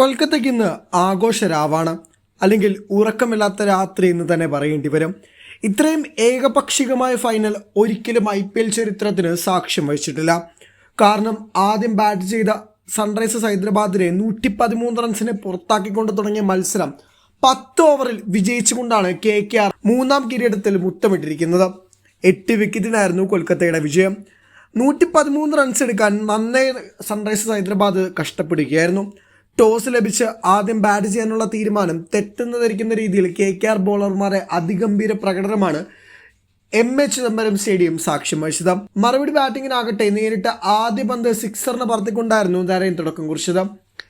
കൊൽക്കത്തയ്ക്ക് ഇന്ന് ആഘോഷരാവാണ്. അല്ലെങ്കിൽ ഉറക്കമില്ലാത്ത രാത്രി എന്ന് തന്നെ പറയേണ്ടി വരും. ഇത്രയും ഏകപക്ഷികമായ ഫൈനൽ ഒരിക്കലും ഐ പി എൽ ചരിത്രത്തിന് സാക്ഷ്യം വഹിച്ചിട്ടില്ല. കാരണം ആദ്യം ബാറ്റ് ചെയ്ത സൺറൈസേഴ്സ് ഹൈദരാബാദിനെ നൂറ്റി പതിമൂന്ന് റൺസിനെ പുറത്താക്കിക്കൊണ്ട് തുടങ്ങിയ മത്സരം പത്ത് ഓവറിൽ വിജയിച്ചുകൊണ്ടാണ് കെ കെ ആർ മൂന്നാം കിരീടത്തിൽ മുത്തമിട്ടിരിക്കുന്നത്. എട്ട് വിക്കറ്റിനായിരുന്നു കൊൽക്കത്തയുടെ വിജയം. നൂറ്റി പതിമൂന്ന് റൺസ് എടുക്കാൻ നന്നായി സൺറൈസേഴ്സ് ഹൈദരാബാദ് കഷ്ടപ്പെടുകയായിരുന്നു. ടോസ് ലഭിച്ച് ആദ്യം ബാറ്റ് ചെയ്യാനുള്ള തീരുമാനം തെറ്റെന്ന് ധരിക്കുന്ന രീതിയിൽ കെ കെ ആർ ബോളർമാരെ അതിഗംഭീര പ്രകടനമാണ് എം എ ചിദംബരം സ്റ്റേഡിയം സാക്ഷ്യം വഹിച്ചത്. മറുപടി ബാറ്റിങ്ങിനാകട്ടെ നേരിട്ട് ആദ്യ പന്ത് സിക്സറിന് പറത്തിക്കൊണ്ടായിരുന്നു ധാരയും തുടക്കം കുറിച്ചത്.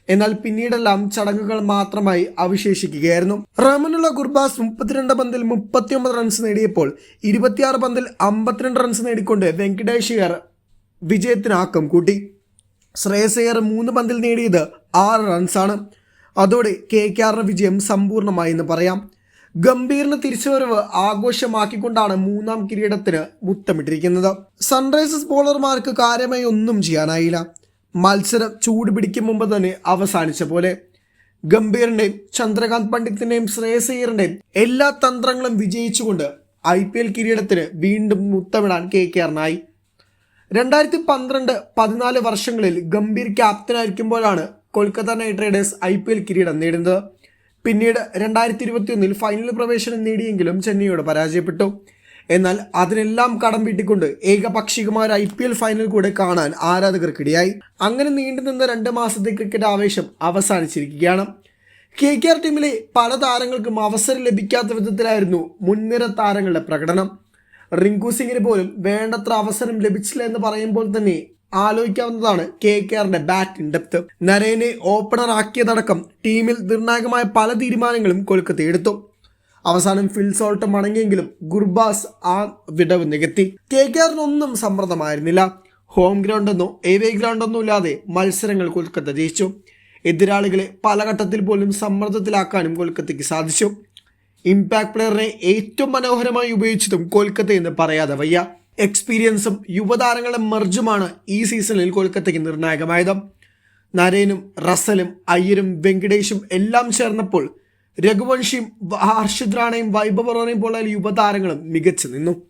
എന്നാൽ പിന്നീടെല്ലാം ചടങ്ങുകൾ മാത്രമായി അവശേഷിക്കുകയായിരുന്നു. റഹ്മനുള്ള ഗുർബാസ് മുപ്പത്തിരണ്ട് പന്തിൽ മുപ്പത്തിയൊമ്പത് റൺസ് നേടിയപ്പോൾ ഇരുപത്തിയാറ് പന്തിൽ അമ്പത്തിരണ്ട് റൺസ് നേടിക്കൊണ്ട് വെങ്കടേഷ് അയ്യർ വിജയത്തിന് ആക്കം കൂട്ടി. ശ്രേയസ് അയ്യർ മൂന്ന് പന്തിൽ നേടിയത് ആറ് റൺസാണ് അതോടെ കെ കെ ആറിന് വിജയം സമ്പൂർണമായി എന്ന് പറയാം. ഗംഭീറിന് തിരിച്ചുവരവ് ആഘോഷമാക്കിക്കൊണ്ടാണ് മൂന്നാം കിരീടത്തിന് മുത്തമിട്ടിരിക്കുന്നത്. സൺറൈസേഴ്സ് ബോളർമാർക്ക് കാര്യമായി ഒന്നും ചെയ്യാനായില്ല. മത്സരം ചൂട് പിടിക്കും മുമ്പ് തന്നെ അവസാനിച്ച പോലെ. ഗംഭീറിന്റെയും ചന്ദ്രകാന്ത് പണ്ഡിത്തിന്റെയും ശ്രേയസ് അയ്യറിന്റെയും എല്ലാ തന്ത്രങ്ങളും വിജയിച്ചുകൊണ്ട് ഐ പി എൽ കിരീടത്തിന് വീണ്ടും മുത്തമിടാൻ കെ കെ ആറിനായി രണ്ടായിരത്തി പന്ത്രണ്ട് പതിനാല് വർഷങ്ങളിൽ Gambhir ക്യാപ്റ്റനായിരിക്കുമ്പോഴാണ് Kolkata Knight Riders I P L കിരീടം നേടുന്നത് പിന്നീട് രണ്ടായിരത്തി ഇരുപത്തിയൊന്നിൽ ഫൈനൽ പ്രവേശനം നേടിയെങ്കിലും ചെന്നൈയോട് പരാജയപ്പെട്ടു. എന്നാൽ അതിനെല്ലാം കടം വീട്ടിക്കൊണ്ട് ഏകപക്ഷികമായ ഐ പി എൽ ഫൈനൽ കൂടെ കാണാൻ ആരാധകർക്കിടയായി. അങ്ങനെ നീണ്ടുനിന്ന രണ്ട് മാസത്തെ ക്രിക്കറ്റ് ആവേശം അവസാനിച്ചിരിക്കുകയാണ്. കെ കെ ആർ ടീമിലെ പല താരങ്ങൾക്കും അവസരം ലഭിക്കാത്ത വിധത്തിലായിരുന്നു മുൻനിര താരങ്ങളുടെ പ്രകടനം. റിങ്കു സിംഗിന് പോലും വേണ്ടത്ര അവസരം ലഭിച്ചില്ല എന്ന് പറയുമ്പോൾ തന്നെ ആലോചിക്കാവുന്നതാണ് കെ കെ ആറിന്റെ ബാറ്റിംഗ് ഡെപ്ത് നരേനെ ഓപ്പണർ ആക്കിയതടക്കം ടീമിൽ നിർണായകമായ പല തീരുമാനങ്ങളും കൊൽക്കത്ത എടുത്തു. അവസാനം ഫിൽ സോൾട്ട് മടങ്ങിയെങ്കിലും ഗുർബാസ് ആ വിടവ് നികത്തി. കെ കെ ആറിനൊന്നും സമ്മർദ്ദമായിരുന്നില്ല ഹോം ഗ്രൗണ്ടെന്നോ എവേ ഗ്രൗണ്ടെന്നോ ഇല്ലാതെ മത്സരങ്ങൾ കൊൽക്കത്ത ജയിച്ചു. എതിരാളികളെ പല ഘട്ടത്തിൽ പോലും സമ്മർദ്ദത്തിലാക്കാനും കൊൽക്കത്തയ്ക്ക് സാധിച്ചു. ഇമ്പാക്ട് പ്ലെയറിനെ ഏറ്റവും മനോഹരമായി ഉപയോഗിച്ചതും കൊൽക്കത്ത എന്ന് പറയാതെ വയ്യ. എക്സ്പീരിയൻസും യുവതാരങ്ങളുടെ മെർജുമാണ് ഈ സീസണിൽ കൊൽക്കത്തയ്ക്ക് നിർണായകമായത്. നരേനും റസലും അയ്യരും വെങ്കടേഷും എല്ലാം ചേർന്നപ്പോൾ രഘുവംശിയും ഹർഷിദ് റാണയും വൈഭവ് റോണയും പോലുള്ള യുവതാരങ്ങളും മികച്ചു നിന്നു.